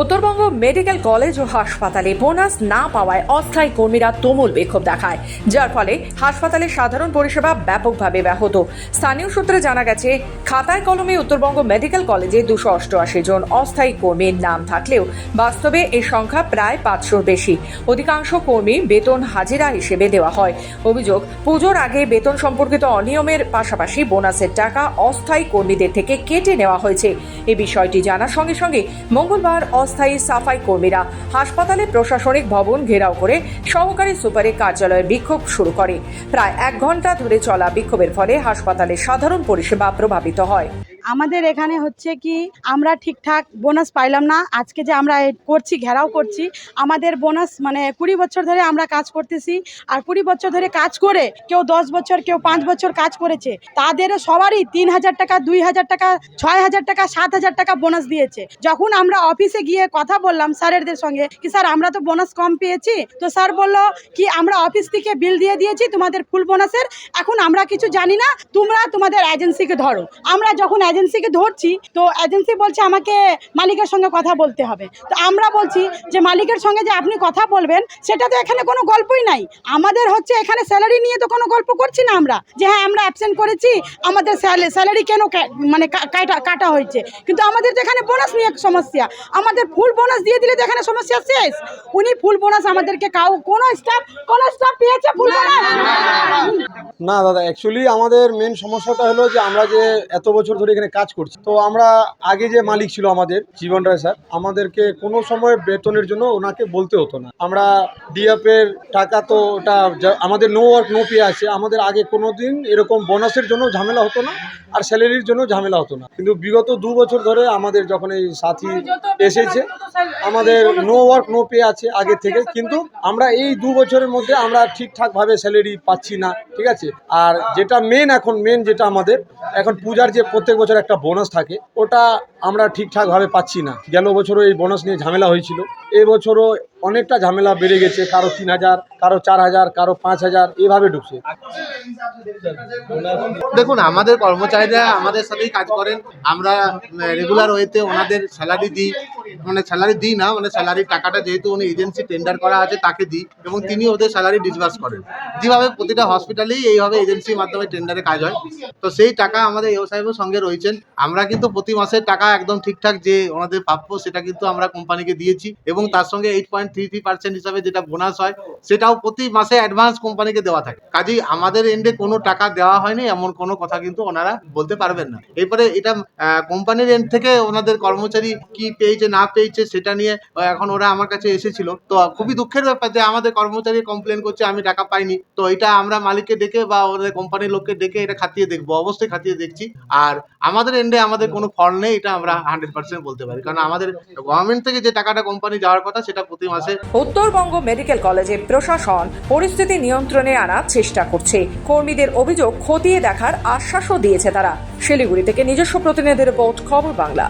Uttarbanga medical college ও হাসপাতালে bonus না পাওয়ায় অস্থায়ী কর্মীরা তুমুল বিক্ষোভ দেখায়। যার ফলে হাসপাতালের সাধারণ পরিষেবা ব্যাপকভাবে ব্যাহত। স্থানীয় সূত্রে জানা গেছে, খাতায় কলমে উত্তরবঙ্গ মেডিকেল কলেজে দুশো অষ্টআশি জন অস্থায়ী কর্মীর নাম থাকলেও বাস্তবে এই সংখ্যা প্রায় পাঁচশোর বেশি। অধিকাংশ কর্মী বেতন হাজিরা হিসেবে দেওয়া হয়। অভিযোগ, পুজোর আগে বেতন সম্পর্কিত অনিয়মের পাশাপাশি বোনাসের টাকা অস্থায়ী কর্মীদের থেকে কেটে নেওয়া হয়েছে। এ বিষয়টি জানার সঙ্গে সঙ্গে মঙ্গলবার অস্থায়ী সাফাই কর্মীরা হাসপাতালে প্রশাসনিক ভবন ঘেরাও করে সহকারী সুপারের কার্যালয়ে বিক্ষোভ শুরু করে। প্রায় এক ঘণ্টা ধরে চলা বিক্ষোভের ফলে হাসপাতালের সাধারণ পরিষেবা প্রভাবিত হয়। আমাদের এখানে হচ্ছে কি, আমরা ঠিকঠাক বোনাস পাইলাম না। আজকে যে আমরা করছি, ঘেরাও করছি, আমাদের বোনাস মানে কুড়ি বছর ধরে আমরা কাজ করতেছি। আর কুড়ি বছর ধরে কাজ করে কেউ দশ বছর, কেউ পাঁচ বছর কাজ করেছে। তাদেরও সবারই তিন হাজার টাকা, দুই হাজার টাকা, ছয় হাজার টাকা, সাত হাজার টাকা বোনাস দিয়েছে। যখন আমরা অফিসে গিয়ে কথা বললাম স্যারেরদের সঙ্গে কি, স্যার, আমরা তো বোনাস কম পেয়েছি। তো স্যার বলল কি, আমরা অফিস থেকে বিল দিয়ে দিয়েছি, তোমাদের ফুল বোনাসের এখন আমরা কিছু জানি না, তোমরা তোমাদের এজেন্সিকে ধরো। আমরা যখন এজেন্সিকে ধরছি তো এজেন্সি বলছে আমাকে মালিকের সঙ্গে কথা বলতে হবে। তো আমরা বলছি যে মালিকের সঙ্গে যে আপনি কথা বলবেন সেটা তো এখানে কোনো গল্পই নাই। আমাদের হচ্ছে এখানে স্যালারি নিয়ে তো কোনো গল্প করছি না আমরা। যে হ্যাঁ আমরা অ্যাবসেন্ট করেছি আমাদের স্যালারি কেন মানে কাটা কাটা হয়েছে? কিন্তু আমাদের তো এখানে বোনাস নিয়ে সমস্যা। আমাদের ফুল বোনাস দিয়ে দিলে তো এখানে সমস্যা শেষ। উনি ফুল বোনাস আমাদেরকে কাউ কোনো স্টাফ কোনো স্টাফ পেয়েছে ফুল বোনাস না দাদা অ্যাকচুয়ালি আমাদের মেন সমস্যাটা হলো যে আমরা যে এত বছর ধরে এখানে কাজ করছি। তো আমরা আগে যে মালিক ছিল আমাদের জীবন রায় স্যার আমাদেরকে কোনো সময় বেতনের জন্য ওনাকে বলতে হতো না। আমরা ডিএফ এর টাকা তো ওটা আমাদের নো ওয়ার্ক নো পে আছে। আমাদের আগে কোনো দিন এরকম বোনাসের জন্য ঝামেলা হতো না আর স্যালারির জন্য ঝামেলা হতো না। কিন্তু বিগত দু বছর ধরে আমাদের যখন এই সাথী এসেছে আমাদের নো ওয়ার্ক নো পে আছে আগে থেকে। কিন্তু আমরা এই দু বছরের মধ্যে আমরা ঠিকঠাকভাবে স্যালারি পাচ্ছি না, ঠিক আছে? আর যেটা মেন এখন মেন যেটা আমাদের, এখন পূজার যে প্রত্যেক বছর একটা বোনাস থাকে, ওটা আমরা ঠিকঠাকভাবে পাচ্ছি না। গেল বছরও এই বোনাস নিয়ে ঝামেলা হয়েছিল। এই বছরও অনেকটা ঝামেলা বেড়ে গেছে, কারও তিন হাজার, কারও চার হাজার, কারও পাঁচ হাজার, এভাবে ঢুকছে। দেখুন, আমাদের কর্মচারীরা আমাদের সাথেই কাজ করেন। আমরা রেগুলার ওয়েতে ওনাদের স্যালারি দিই। মানে স্যালারি দিই না মানে স্যালারির টাকাটা যেহেতু উনি এজেন্সি টেন্ডার করা আছে তাকে দিই এবং তিনি ওদের স্যালারি ডিসবার্স করেন। যেভাবে প্রতিটা হসপিটালেই এইভাবে এজেন্সির মাধ্যমে টেন্ডারে কাজ হয়। তো সেই টাকা আমাদের এও সাহেবের সঙ্গে রয়েছেন। আমরা কিন্তু প্রতি মাসের টাকা একদম ঠিকঠাক যে ওনাদের প্রাপ্য সেটা কিন্তু আমরা কোম্পানিকে দিয়েছি এবং তার সঙ্গে eight point three three percent হিসাবে যেটা বোনাস হয় সেটাও প্রতি মাসে অ্যাডভান্স কোম্পানিকে দেওয়া থাকে। কাজেই আমাদের এন্ডে কোনো টাকা দেওয়া হয়নি, এমন কোনো কথা কিন্তু ওনারা বলতে পারবেন না। এরপরে এটা কোম্পানির এন্ড থেকে ওনাদের কর্মচারী কি পেয়েছে না পেয়েছে সেটা নিয়ে এখন ওরা আমার কাছে এসেছিল। তো খুবই দুঃখের ব্যাপার যে আমাদের কর্মচারী কমপ্লেন করছে, আমি টাকা পাইনি। তো এটা আমরা মালিককে ডেকে বা ওদের কোম্পানির লোককে ডেকে এটা খাতিয়ে দেখব, অবশ্যই খাতিয়ে দেখছি। আর আমাদের এন্ডে আমাদের কোনো ফল নেই, এটা আমরা হান্ড্রেড পার্সেন্ট বলতে পারি। কারণ আমাদের গভর্নমেন্ট থেকে যে টাকাটা কোম্পানি যাওয়ার কথা, সেটা প্রতি মাসে উত্তরবঙ্গ মেডিকেল কলেজে প্রশাসন পরিস্থিতি নিয়ন্ত্রণে আনার চেষ্টা করছে। কর্মীদের অভিযোগ খতিয়ে দেখার আশ্বাসও দিয়েছে তারা। শিলিগুড়ি থেকে নিজস্ব প্রতিনিধি রিপোর্ট, খবর বাংলা।